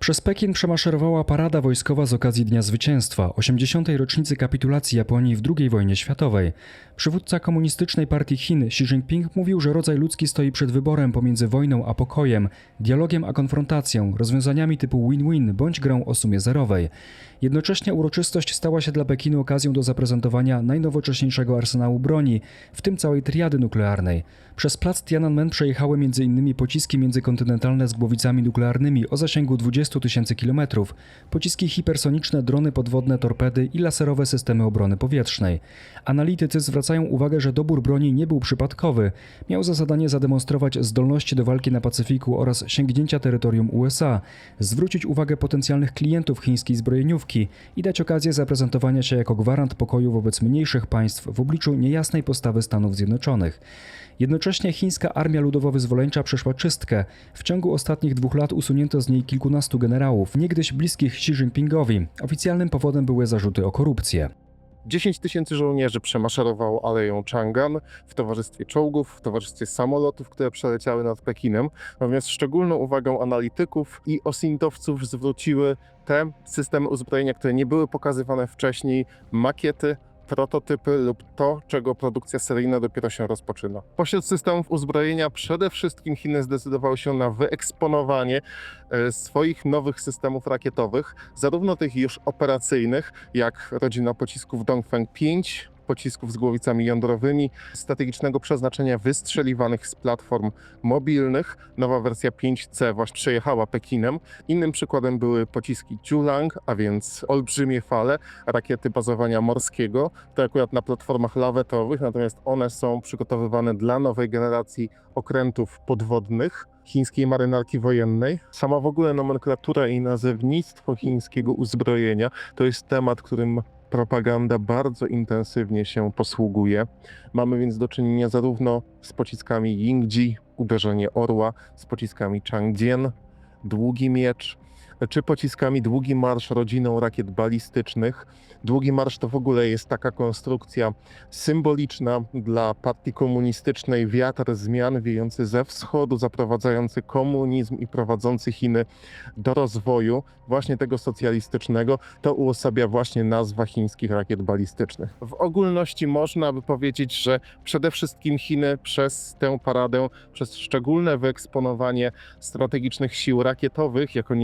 Przez Pekin przemaszerowała parada wojskowa z okazji Dnia Zwycięstwa, 80. rocznicy kapitulacji Japonii w II wojnie światowej. Przywódca komunistycznej partii Chin Xi Jinping mówił, że rodzaj ludzki stoi przed wyborem pomiędzy wojną a pokojem, dialogiem a konfrontacją, rozwiązaniami typu win-win bądź grą o sumie zerowej. Jednocześnie uroczystość stała się dla Pekinu okazją do zaprezentowania najnowocześniejszego arsenału broni, w tym całej triady nuklearnej. Przez plac Tiananmen przejechały m.in. pociski międzykontynentalne z głowicami nuklearnymi o zasięgu 20 tysięcy kilometrów, pociski hipersoniczne, drony podwodne, torpedy i laserowe systemy obrony powietrznej. Analitycy zwracają uwagę, że dobór broni nie był przypadkowy. Miał za zadanie zademonstrować zdolności do walki na Pacyfiku oraz sięgnięcia terytorium USA, zwrócić uwagę potencjalnych klientów chińskiej zbrojeniówki i dać okazję zaprezentowania się jako gwarant pokoju wobec mniejszych państw w obliczu niejasnej postawy Stanów Zjednoczonych. Jednocześnie chińska armia ludowo-wyzwoleńcza przeszła czystkę. W ciągu ostatnich dwóch lat usunięto z niej kilkunastu generałów, niegdyś bliskich Xi Jinpingowi. Oficjalnym powodem były zarzuty o korupcję. 10 tysięcy żołnierzy przemaszerowało aleją Chang'an w towarzystwie czołgów, w towarzystwie samolotów, które przeleciały nad Pekinem. Natomiast szczególną uwagę analityków i osintowców zwróciły te systemy uzbrojenia, które nie były pokazywane wcześniej, makiety, prototypy lub to, czego produkcja seryjna dopiero się rozpoczyna. Pośród systemów uzbrojenia przede wszystkim Chiny zdecydowały się na wyeksponowanie e, swoich nowych systemów rakietowych, zarówno tych już operacyjnych, jak rodzina pocisków Dongfeng 5, pocisków z głowicami jądrowymi, strategicznego przeznaczenia wystrzeliwanych z platform mobilnych. Nowa wersja 5C właśnie przejechała Pekinem. Innym przykładem były pociski Julang, a więc olbrzymie fale, rakiety bazowania morskiego, to akurat na platformach lawetowych, natomiast one są przygotowywane dla nowej generacji okrętów podwodnych chińskiej marynarki wojennej. Sama w ogóle nomenklatura i nazewnictwo chińskiego uzbrojenia to jest temat, którym propaganda bardzo intensywnie się posługuje. Mamy więc do czynienia zarówno z pociskami Yingji, uderzenie orła, z pociskami Changjian, długi miecz, czy pociskami Długi Marsz rodziną rakiet balistycznych. Długi Marsz to w ogóle jest taka konstrukcja symboliczna dla partii komunistycznej, wiatr zmian wiejący ze wschodu, zaprowadzający komunizm i prowadzący Chiny do rozwoju właśnie tego socjalistycznego. To uosabia właśnie nazwa chińskich rakiet balistycznych. W ogólności można by powiedzieć, że przede wszystkim Chiny przez tę paradę, przez szczególne wyeksponowanie strategicznych sił rakietowych jako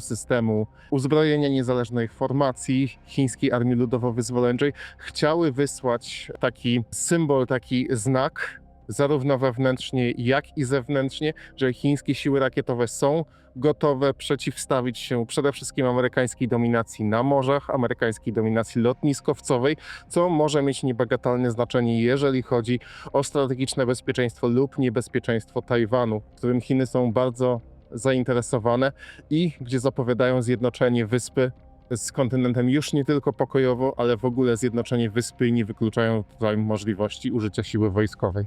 systemu uzbrojenia niezależnej formacji chińskiej armii ludowo-wyzwoleńczej chciały wysłać taki symbol, taki znak zarówno wewnętrznie, jak i zewnętrznie, że chińskie siły rakietowe są gotowe przeciwstawić się przede wszystkim amerykańskiej dominacji na morzach, amerykańskiej dominacji lotniskowcowej, co może mieć niebagatelne znaczenie, jeżeli chodzi o strategiczne bezpieczeństwo lub niebezpieczeństwo Tajwanu, którym Chiny są bardzo zainteresowane i gdzie zapowiadają zjednoczenie wyspy z kontynentem już nie tylko pokojowo, ale w ogóle zjednoczenie wyspy i nie wykluczają tutaj możliwości użycia siły wojskowej.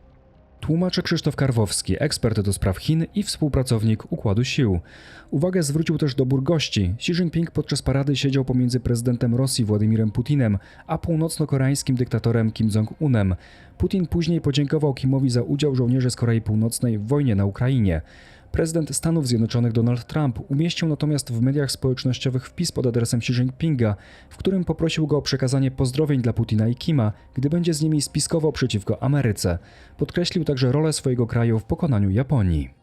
Tłumaczy Krzysztof Karwowski, ekspert do spraw Chin i współpracownik Układu Sił. Uwagę zwrócił też dobór gości. Xi Jinping podczas parady siedział pomiędzy prezydentem Rosji Władimirem Putinem a północno-koreańskim dyktatorem Kim Jong-unem. Putin później podziękował Kimowi za udział żołnierzy z Korei Północnej w wojnie na Ukrainie. Prezydent Stanów Zjednoczonych Donald Trump umieścił natomiast w mediach społecznościowych wpis pod adresem Xi Jinpinga, w którym poprosił go o przekazanie pozdrowień dla Putina i Kima, gdy będzie z nimi spiskował przeciwko Ameryce. Podkreślił także rolę swojego kraju w pokonaniu Japonii.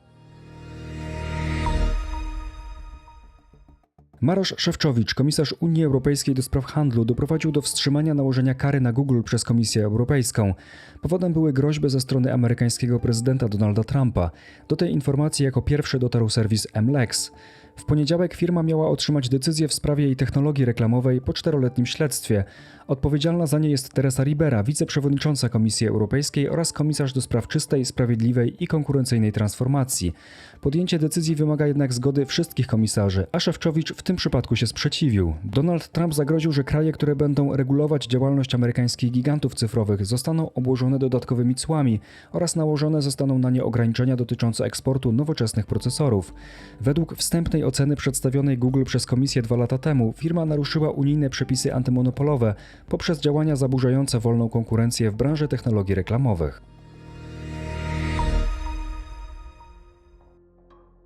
Marosz Szewczowicz, komisarz Unii Europejskiej do spraw handlu, doprowadził do wstrzymania nałożenia kary na Google przez Komisję Europejską. Powodem były groźby ze strony amerykańskiego prezydenta Donalda Trumpa. Do tej informacji jako pierwszy dotarł serwis MLEX. W poniedziałek firma miała otrzymać decyzję w sprawie jej technologii reklamowej po czteroletnim śledztwie. Odpowiedzialna za nie jest Teresa Ribera, wiceprzewodnicząca Komisji Europejskiej oraz komisarz do spraw czystej, sprawiedliwej i konkurencyjnej transformacji. Podjęcie decyzji wymaga jednak zgody wszystkich komisarzy, a Szewczowicz w tym przypadku się sprzeciwił. Donald Trump zagroził, że kraje, które będą regulować działalność amerykańskich gigantów cyfrowych, zostaną obłożone dodatkowymi cłami oraz nałożone zostaną na nie ograniczenia dotyczące eksportu nowoczesnych procesorów. Według wstępnej oceny przedstawionej Google przez komisję dwa lata temu, firma naruszyła unijne przepisy antymonopolowe poprzez działania zaburzające wolną konkurencję w branży technologii reklamowych.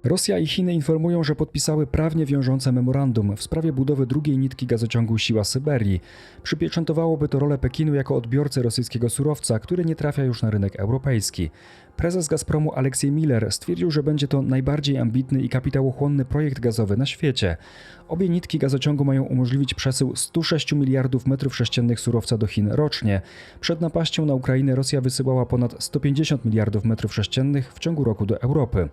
Rosja i Chiny informują, że podpisały prawnie wiążące memorandum w sprawie budowy drugiej nitki gazociągu Siła Syberii. Przypieczętowałoby to rolę Pekinu jako odbiorcy rosyjskiego surowca, który nie trafia już na rynek europejski. Prezes Gazpromu Aleksiej Miller stwierdził, że będzie to najbardziej ambitny i kapitałochłonny projekt gazowy na świecie. Obie nitki gazociągu mają umożliwić przesył 106 miliardów metrów sześciennych surowca do Chin rocznie. Przed napaścią na Ukrainę Rosja wysyłała ponad 150 miliardów metrów sześciennych w ciągu roku do Europy.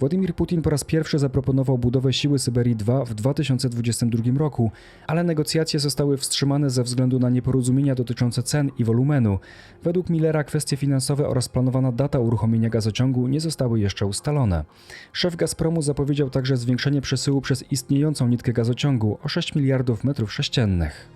Władimir Putin po raz pierwszy zaproponował budowę siły Syberii 2 w 2022 roku, ale negocjacje zostały wstrzymane ze względu na nieporozumienia dotyczące cen i wolumenu. Według Millera kwestie finansowe oraz planowana data uruchomienia gazociągu nie zostały jeszcze ustalone. Szef Gazpromu zapowiedział także zwiększenie przesyłu przez istniejącą nitkę gazociągu o 6 miliardów metrów sześciennych.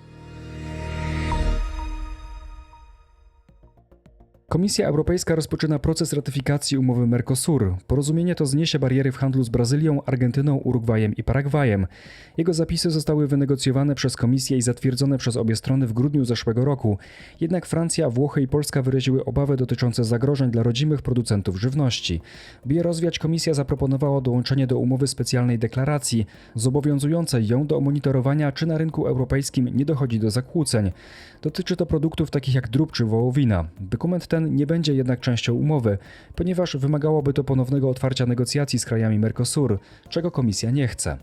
Komisja Europejska rozpoczyna proces ratyfikacji umowy Mercosur. Porozumienie to zniesie bariery w handlu z Brazylią, Argentyną, Urugwajem i Paragwajem. Jego zapisy zostały wynegocjowane przez Komisję i zatwierdzone przez obie strony w grudniu zeszłego roku. Jednak Francja, Włochy i Polska wyraziły obawy dotyczące zagrożeń dla rodzimych producentów żywności. By je rozwiać, Komisja zaproponowała dołączenie do umowy specjalnej deklaracji, zobowiązującej ją do monitorowania, czy na rynku europejskim nie dochodzi do zakłóceń. Dotyczy to produktów takich jak drób czy wołowina. Dokument ten nie będzie jednak częścią umowy, ponieważ wymagałoby to ponownego otwarcia negocjacji z krajami Mercosur, czego Komisja nie chce.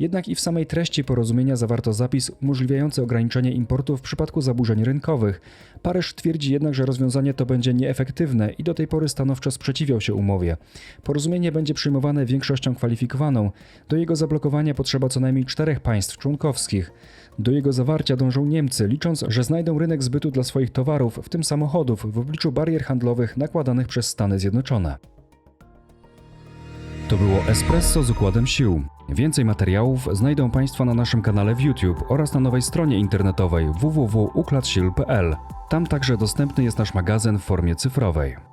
Jednak i w samej treści porozumienia zawarto zapis umożliwiający ograniczenie importu w przypadku zaburzeń rynkowych. Paryż twierdzi jednak, że rozwiązanie to będzie nieefektywne i do tej pory stanowczo sprzeciwiał się umowie. Porozumienie będzie przyjmowane większością kwalifikowaną. Do jego zablokowania potrzeba co najmniej czterech państw członkowskich. Do jego zawarcia dążą Niemcy, licząc, że znajdą rynek zbytu dla swoich towarów, w tym samochodów, w obliczu barier handlowych nakładanych przez Stany Zjednoczone. To było Espresso z układem sił. Więcej materiałów znajdą Państwo na naszym kanale w YouTube oraz na nowej stronie internetowej www.układsil.pl. Tam także dostępny jest nasz magazyn w formie cyfrowej.